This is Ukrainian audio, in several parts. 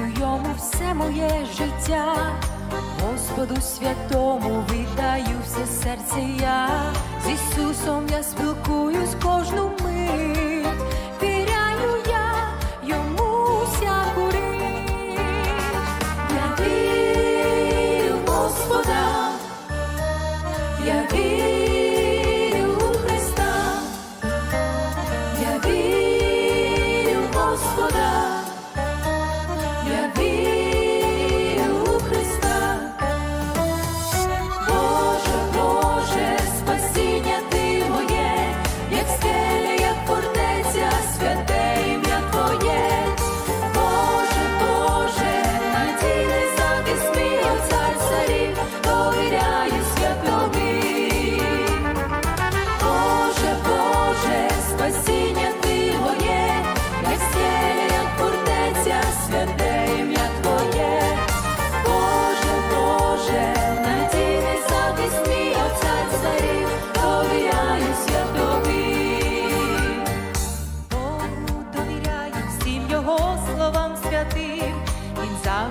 Богу йому все моє життя. Господу святому віддаю все серце я, з Ісусом я спілкуюсь кожну мить.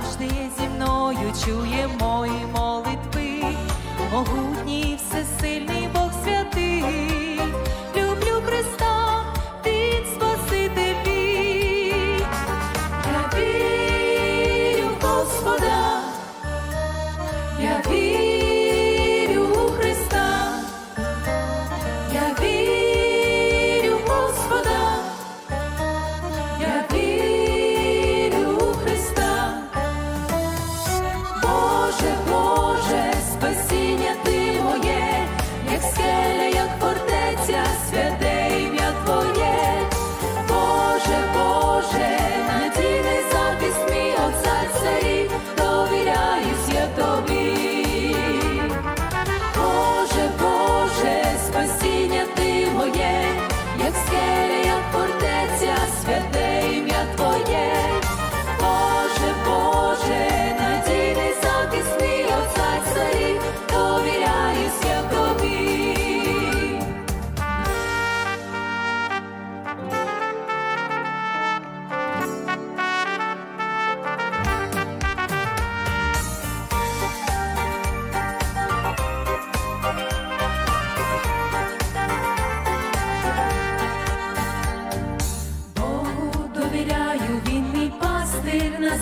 завжди зі мною чує мої молитви, могутній всесильний Бог.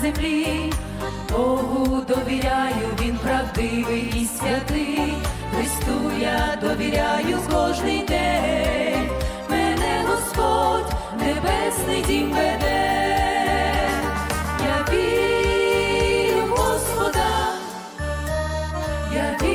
землі, Богу довіряю, він правдивий і святий, Христу я довіряю кожний день, мене Господь небесний дім веде, я вірю в Господа, я вірю.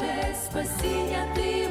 наше спасіння ти.